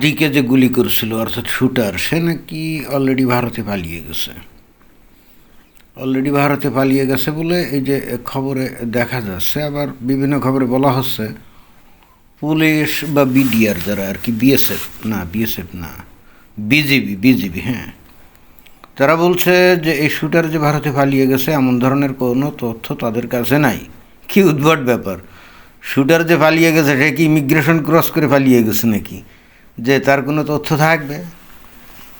হাদিকে যে গুলি করছিল, অর্থাৎ শুটার, সে নাকি অলরেডি ভারতে পালিয়ে গেছে। অলরেডি ভারতে পালিয়ে গেছে বলে এই যে খবরে দেখা যাচ্ছে, আবার বিভিন্ন খবরে বলা হচ্ছে, পুলিশ বা বিডিআর যারা আর কি, বিএসএফ, না বিএসএফ না, বিজিবি বিজিবি হ্যাঁ তারা বলছে যে এই শুটার যে ভারতে পালিয়ে গেছে, এমন ধরনের কোনো তথ্য তাদের কাছে নাই। কি উদ্ভট ব্যাপার। শুটার যে পালিয়ে গেছে, সে কি ইমিগ্রেশন ক্রস করে পালিয়ে গেছে নাকি? যে তার কোনো তথ্য থাকবে।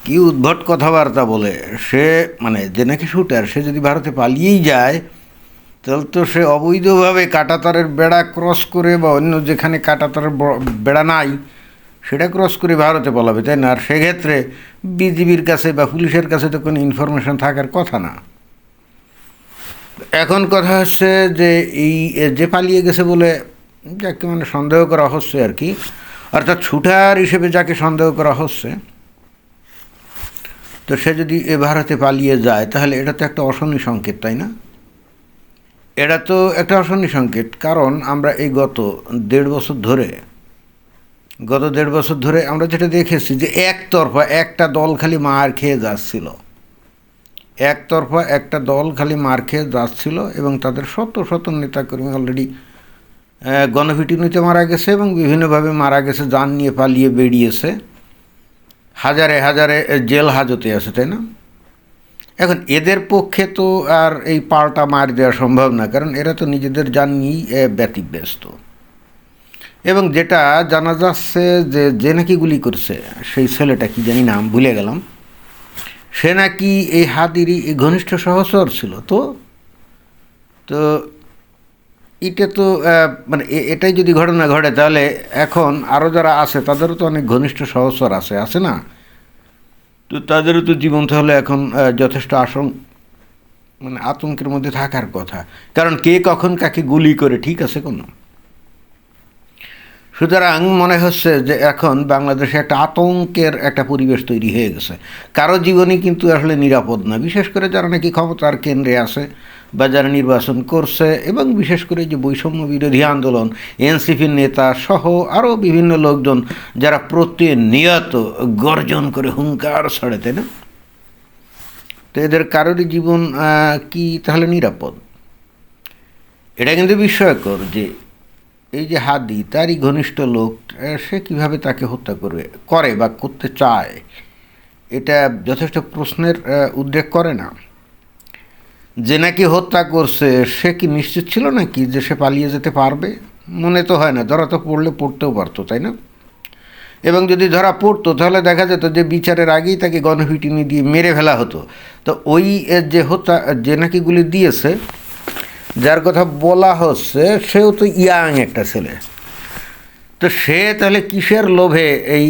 কি উদ্ভট কথাবার্তা বলে, সে মানে যে নাকি শুটার, সে যদি ভারতে পালিয়েই যায়, তাহলে তো সে অবৈধভাবে কাটাতারের বেড়া ক্রস করে বা অন্য যেখানে কাটাতারের বেড়া নাই, সেটা ক্রস করে ভারতে পালাবে, তাই না? আর সেক্ষেত্রে বিজিবির কাছে বা পুলিশের কাছে তো কোনো ইনফরমেশন থাকার কথা না। এখন কথা হচ্ছে যে এই যে পালিয়ে গেছে বলে যাকে মানে সন্দেহ করা হচ্ছে আর কি অর্থাৎ ছুটার হিসেবে যাকে সন্দেহ করা হচ্ছে, তো সে যদি এ ভারতে পালিয়ে যায়, তাহলে এটা তো একটা অশনি সংকেত, তাই না? এটা তো একটা অশনি সংকেত, কারণ আমরা এই গত দেড় বছর ধরে, গত দেড় বছর ধরে আমরা যেটা দেখেছি যে একতরফা একটা দল খালি মার খেয়ে যাচ্ছিল। একতরফা একটা দল খালি মার খেয়ে যাচ্ছিল এবং তাদের শত শত নেতাকর্মী অলরেডি গণপিটুনিতে মারা গেছে এবং বিভিন্নভাবে মারা গেছে, যান নিয়ে পালিয়ে বেরিয়েছে। হাজারে হাজারে জেল হাজতে আছে, তাই না? এখন এদের পক্ষে তো আর এই পাল্টা মার দেওয়া সম্ভব না, কারণ এরা তো নিজেদের যান নিয়েই ব্যতিব্যস্ত। এবং যেটা জানা যাচ্ছে যে যে নাকি গুলি করছে, সেই ছেলেটা কি জানি নাম ভুলে গেলাম। সে নাকি এই হাতিরই ঘনিষ্ঠ সহচর ছিল, তো? তো এটা তো মানে এটাই যদি ঘটনা ঘটে, তাহলে এখন আরও যারা আছে, তাদেরও তো অনেক ঘনিষ্ঠ সহচর আছে আছে না? তো তাদেরও তো জীবন তাহলে এখন যথেষ্ট আসন মানে আতঙ্কের মধ্যে থাকার কথা। কারণ কে কখন কাকে গুলি করে, ঠিক আছে কোনো? সুতরাং মনে হচ্ছে যে এখন বাংলাদেশে একটা আতঙ্কের একটা পরিবেশ তৈরি হয়ে গেছে। কারও জীবনই কিন্তু আসলে নিরাপদ না, বিশেষ করে যারা নাকি ক্ষমতার কেন্দ্রে আছে। বা যারা নির্বাচন করছে এবং বিশেষ করে যে বৈষম্য বিরোধী আন্দোলন এনসিপির নেতা সহ আরও বিভিন্ন লোকজন যারা প্রতিনিয়ত গর্জন করে হুঙ্কার ছড়ে না? তো এদের কারোরই জীবন কি তাহলে নিরাপদ? এটা কিন্তু বিস্ময়কর যে এই যে হাদি, তারই ঘনিষ্ঠ লোক সে কীভাবে তাকে হত্যা করবে, করে বা করতে চায়, এটা যথেষ্ট প্রশ্নের উদ্রেক করে না। যে নাকি হত্যা করছে, সে কি নিশ্চিত ছিল নাকি যে সে পালিয়ে যেতে পারবে? মনে তো হয় না, ধরা তো পড়লে পড়তেও পারতো, তাই না? এবং যদি ধরা পড়তো, তাহলে দেখা যেত যে বিচারের আগেই তাকে গণপিটিনি দিয়ে মেরে ফেলা হতো। তো ওই যে হত্যা, যে নাকি গুলি দিয়েছে, যার কথা বলা হচ্ছে, সেও তো ইয়াং একটা ছেলে। তো সে তাহলে কিসের লোভে এই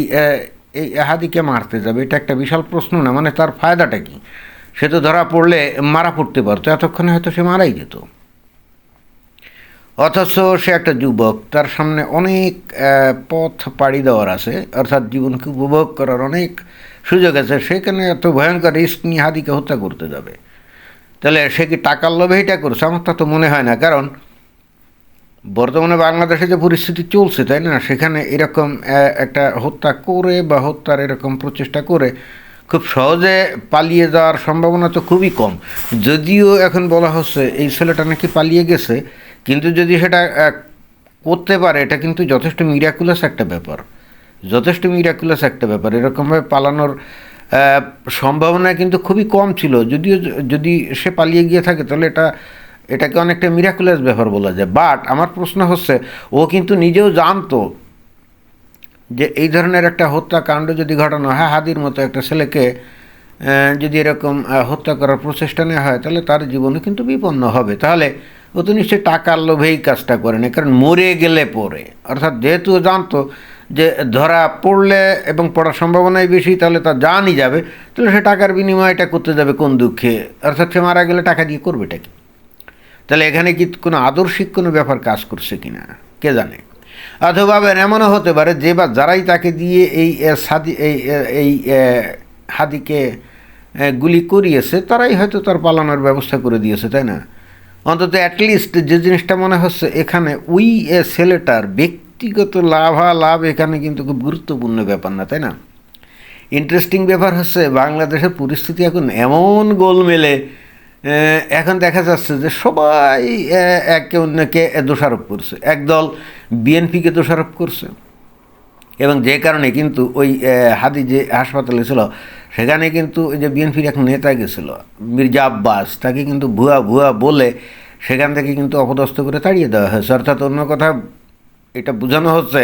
এই এহাদিকে মারতে যাবে? এটা একটা বিশাল প্রশ্ন না? মানে তার ফায়দাটা কি? সে তো ধরা পড়লে মারা পড়তে পারতো, এতক্ষণে হয়তো সে মারাই যেত। অথচ সে একটা যুবক, তার সামনে অনেক পথ পাড়ি দেওয়ার আছে, অর্থাৎ জীবনকে উপভোগ করার অনেক সুযোগ আছে। সেখানে এত ভয়ঙ্কর রিস্ক নিয়ে হাদিকে হত্যা করতে যাবে। তাহলে সে কি টাকার লোভে এটা করছে? আমার তা তো মনে হয় না। কারণ বর্তমানে বাংলাদেশে যে পরিস্থিতি চলছে, তাই না? সেখানে এরকম একটা হত্যা করে বা হত্যার এরকম প্রচেষ্টা করে খুব সহজে পালিয়ে যাওয়ার সম্ভাবনা তো খুবই কম। যদিও এখন বলা হচ্ছে এই ছেলেটা নাকি পালিয়ে গেছে, কিন্তু যদি সেটা করতে পারে, এটা কিন্তু যথেষ্ট মিরাকুলাস একটা ব্যাপার। যথেষ্ট মিরাকুলাস একটা ব্যাপার। এরকমভাবে পালানোর সম্ভাবনা কিন্তু খুবই কম ছিল। যদিও যদি সে পালিয়ে গিয়ে থাকে, তাহলে এটা, এটাকে অনেকটা মিরাকুলাস ব্যাপার বলা যায়। বাট আমার প্রশ্ন হচ্ছে, ও কিন্তু নিজেও জানতো যে এই ধরনের একটা হত্যাকাণ্ড যদি ঘটানো হয়, হাদির মতো একটা ছেলেকে যদি এরকম হত্যা করার প্রচেষ্টা নেওয়া হয়, তাহলে তার জীবনে কিন্তু বিপন্ন হবে। তাহলে ও তো নিশ্চয়ই টাকার লোভেই কাজটা করে না কারণ মরে গেলে পরে। অর্থাৎ যেহেতু জানতো যে ধরা পড়লে এবং পড়ার সম্ভাবনাই বেশি, তাহলে তা জানই যাবে, তাহলে সে টাকার বিনিময়টা করতে যাবে কোন দুঃখে? অর্থাৎ সে মারা গেলে টাকা দিয়ে করবেটা কি? তাহলে এখানে কি কোনো আদর্শিক কোনো ব্যাপার কাজ করছে কি না কে জানে? অথবা এমনও হতে পারে যে বা যারাই তাকে দিয়ে এই সাদি এই এই হাদিকে গুলি করিয়েছে তারাই হয়তো তার পালানোর ব্যবস্থা করে দিয়েছে তাই না? অন্তত অ্যাটলিস্ট যে জিনিসটা মনে হচ্ছে এখানে ওই ছেলেটার ব্যক্তি ব্যক্তিগত লাভালাভ এখানে কিন্তু খুব গুরুত্বপূর্ণ ব্যাপার না তাই না? ইন্টারেস্টিং ব্যাপার হচ্ছে বাংলাদেশের পরিস্থিতি এখন এমন গোলমেলে আহ, এখন দেখা যাচ্ছে যে সবাই একে অন্যকে দোষারোপ করছে। একদল বিএনপিকে দোষারোপ করছে। এবং যে কারণে কিন্তু ওই হাদি যে হাসপাতালে ছিল, সেখানে কিন্তু ওই যে বিএনপির এক নেতা গেছিল, মির্জা আব্বাস, তাকে কিন্তু ভুয়া ভুয়া বলে সেখান থেকে কিন্তু অপদস্থ করে তাড়িয়ে দেওয়া হয়েছে। অর্থাৎ অন্য কথা, এটা বোঝানো হচ্ছে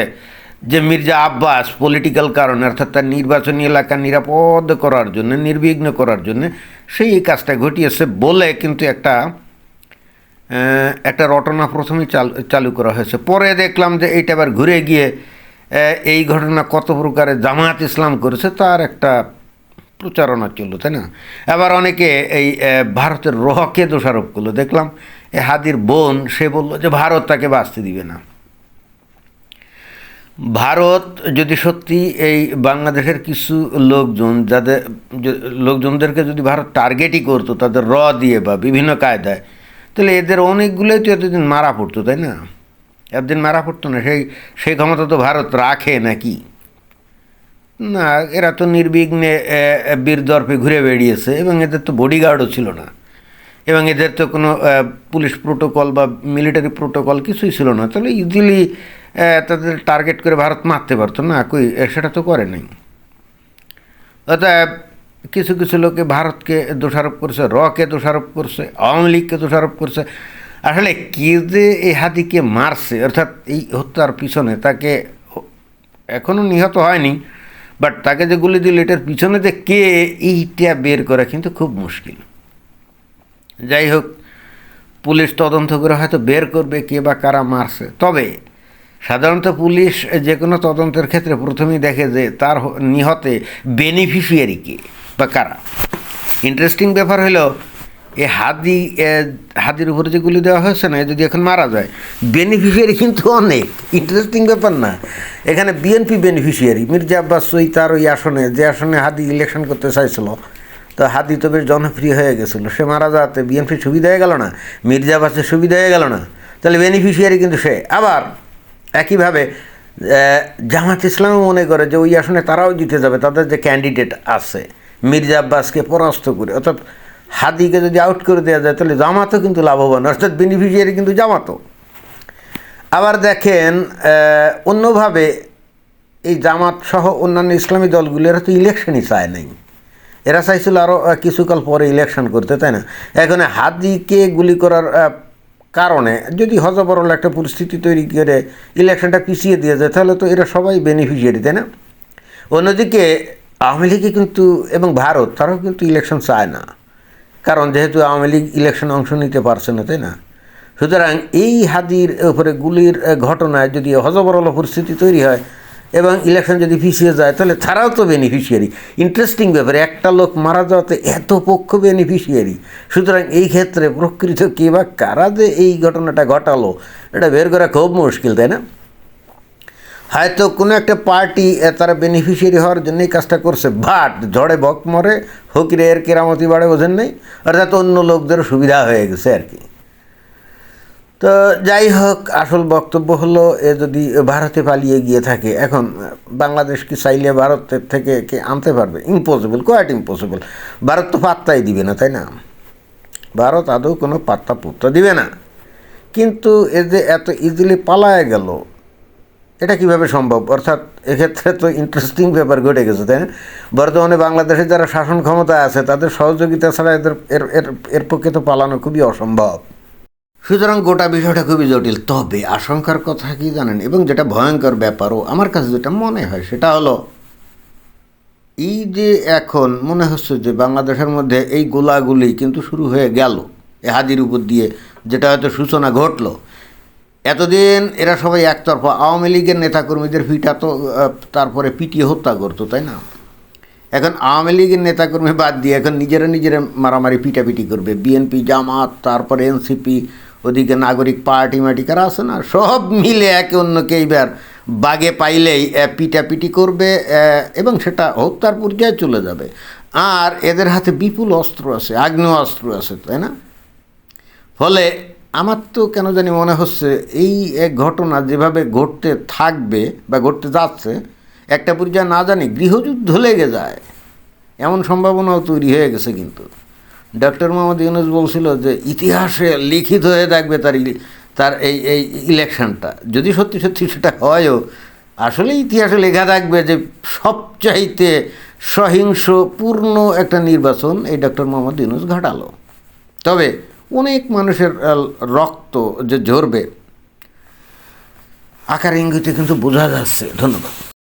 যে মির্জা আব্বাস পলিটিক্যাল কারণে, অর্থাৎ তার নির্বাচনী এলাকা নিরাপদ করার জন্য, নির্বিঘ্ন করার জন্য, সেই এই কাজটা ঘটিয়েছে বলে কিন্তু একটা একটা রটনা প্রথমেই চালু চালু করা হয়েছে। পরে দেখলাম যে এইটা আবার ঘুরে গিয়ে এই ঘটনা কত প্রকারে জামায়াত ইসলাম করেছে তার একটা প্রচারণা চলল, তাই না? আবার অনেকে এই ভারতের রহকে দোষারোপ করল। দেখলাম, এ হাদির বোন, সে বলল যে, ভারত তাকে বাঁচতে দিবে না। ভারত যদি সত্যি এই বাংলাদেশের কিছু লোকজন যাদের লোকজনদেরকে যদি ভারত টার্গেটই করতো, তাদের র দিয়ে বা বিভিন্ন কায়দায়, তাহলে এদের অনেকগুলোই তো এতদিন মারা পড়তো, তাই না? একদিন মারা পড়তো না, সেই সেই ক্ষমতা তো ভারত রাখে নাকি? না, এরা তো নির্বিঘ্নে বীরদর্পে ঘুরে বেরিয়েছে এবং এদের তো বডিগার্ডও ছিল না। এবং এদের তো কোনো পুলিশ প্রোটোকল বা মিলিটারি প্রোটোকল কিছুই ছিল না। তাহলে ইজিলি তাদের টার্গেট করে ভারত মারতে পারতো না, কই সেটা তো করে নাই। অতএব কিছু কিছু লোকে ভারতকে দোষারোপ করছে, রকে দোষারোপ করছে, আওয়ামী লীগকে দোষারোপ করছে। আসলে কে যে এই হাতিকে মারছে, অর্থাৎ এই হত্যার পিছনে তাকে এখনও নিহত হয়নি বাট তাকে যে গুলি দিল, এটার পিছনে যে কে, এইটা বের করা কিন্তু খুব মুশকিল। যাই হোক, পুলিশ তদন্ত করে হয়তো বের করবে কে বা কারা মারছে। তবে সাধারণত পুলিশ যে কোনো তদন্তের ক্ষেত্রে প্রথমেই দেখে যে তার নিহতে বেনিফিশিয়ারি কে বা কারা। ইন্টারেস্টিং ব্যাপার হলো, এ হাদি হাদির উপরে যে গুলি দেওয়া হয়েছে না যদি এখন মারা যায় বেনিফিশিয়ারি কিন্তু অনেক। ইন্টারেস্টিং ব্যাপার না। এখানে বিএনপি বেনিফিশিয়ারি মির্জা আব্বাস সই তার ওই আসনে, যে আসনে হাদি ইলেকশন করতে চাইছিল, তো হাদি তো বেশ জনপ্রিয় হয়ে গেছিল। সে মারা যাওয়াতে বিএনপি সুবিধা হয়ে গেল না? মির্জা আব্বাসের সুবিধা হয়ে গেল না? তাহলে বেনিফিশিয়ারি কিন্তু সে। আবার একইভাবে জামাত ইসলামও মনে করে যে ওই আসনে তারাও জিতে যাবে, তাদের যে ক্যান্ডিডেট আছে, মির্জা আব্বাসকে পরাস্ত করে, অর্থাৎ হাদিকে যদি আউট করে দেওয়া যায়, তাহলে জামাতও কিন্তু লাভবান, অর্থাৎ বেনিফিশিয়ারি কিন্তু জামাতও। আবার দেখেন অন্যভাবে এই জামাত সহ অন্যান্য ইসলামী দলগুলো, এরা তো ইলেকশনই চায় নাই। এরা চাইছিল আরও কিছুকাল পরে ইলেকশন করতে, তাই না? এখন হাদিকে গুলি করার কারণে যদি হজবরল একটা পরিস্থিতি তৈরি করে ইলেকশনটা পিছিয়ে দিয়ে যায়, তাহলে তো এরা সবাই বেনিফিশিয়ারি তাই না? অন্যদিকে আওয়ামী লীগে কিন্তু এবং ভারত, তারাও কিন্তু ইলেকশন চায় না। কারণ যেহেতু আওয়ামী লীগ ইলেকশন অংশ নিতে পারছে না, তাই না? সুতরাং এই হাদির উপরে গুলির ঘটনায় যদি হজবরল পরিস্থিতি তৈরি হয় এবং ইলেকশন যদি পিছিয়ে যায়, তাহলে তারাও তো বেনিফিশিয়ারি ইন্টারেস্টিং ব্যাপারে, একটা লোক মারা যাওয়াতে এত পক্ষ বেনিফিশিয়ারি সুতরাং এই ক্ষেত্রে প্রকৃত কে বা কারা যে এই ঘটনাটা ঘটালো, এটা বের করা খুব মুশকিল, তাই না? হয়তো কোনো একটা পার্টি তারা বেনিফিশিয়ারি হওয়ার জন্যই কাজটা করছে বাট ঝড়ে বক মরে হকিরে এর কেরামতি বাড়ে বোঝেন নেই, অর্থাৎ অন্য লোকদের সুবিধা হয়ে গেছে আর কি। তো যাই হোক, আসল বক্তব্য হলো, এ যদি ভারতে পালিয়ে গিয়ে থাকে, এখন বাংলাদেশ কি চাইলে ভারতের থেকে কে আনতে পারবে? ইম্পসিবল কোয়াইট ইম্পসিবল ভারত তো পাত্তাই দিবে না, তাই না? ভারত আদৌ কোনো পাত্তা পুত্তা দিবে না। কিন্তু এ যে এত ইজিলি পালায় গেল, এটা কীভাবে সম্ভব? অর্থাৎ এক্ষেত্রে তো ইন্টারেস্টিং ব্যাপার ঘটে গেছে, তাই না? বর্তমানে বাংলাদেশে যারা শাসন ক্ষমতা আছে, তাদের সহযোগিতা ছাড়া এদের এর এর পক্ষে তো পালানো খুবই অসম্ভব। সুতরাং গোটা বিষয়টা খুবই জটিল। তবে আশঙ্কার কথা কি জানেন? এবং যেটা ভয়ঙ্কর ব্যাপারও আমার কাছে যেটা মনে হয়, সেটা হলো, এই যে এখন মনে হচ্ছে যে বাংলাদেশের মধ্যে এই গোলাগুলি কিন্তু শুরু হয়ে গেল, এ হাদির উপর দিয়ে যেটা হয়তো সূচনা ঘটলো, এতদিন এরা সবাই একতরফা, আওয়ামী লীগের নেতাকর্মীদের পিটা তো তারপরে পিটিয়ে হত্যা করতো, তাই না? এখন আওয়ামী লীগের নেতাকর্মী বাদ দিয়ে এখন নিজেরা নিজেরা মারামারি পিটাপিটি করবে। বিএনপি, জামাত, তারপরে এনসিপি ওদিকে নাগরিক পার্টি মাটি কারা আছে না, সব মিলে একে অন্যকে এইবার বাগে পাইলেই পিটাপিটি করবে এবং সেটা হত্যার পর্যায়ে চলে যাবে। আর এদের হাতে বিপুল অস্ত্র আছে, আগ্নেয় অস্ত্র আছে, তাই না? ফলে আমার তো কেন জানি মনে হচ্ছে এই এক ঘটনা যেভাবে ঘটতে থাকবে বা ঘটতে যাচ্ছে, একটা পর্যায়ে না জানি গৃহযুদ্ধ লেগে যায়। এমন সম্ভাবনাও তৈরি হয়ে গেছে কিন্তু। ডক্টর মোহাম্মদ ইউনুস বলছিল যে ইতিহাসে লিখিত হয়ে থাকবে তার তার এই এই ইলেকশনটা। যদি সত্যি সত্যি সেটা হয়ও, আসলে ইতিহাসে লেখা থাকবে যে সবচাইতে সহিংস পূর্ণ একটা নির্বাচন এই ডক্টর মোহাম্মদ ইউনুস ঘটালো। তবে অনেক মানুষের রক্ত যে ঝরবে, আকার ইঙ্গিতে কিন্তু বোঝা যাচ্ছে। ধন্যবাদ।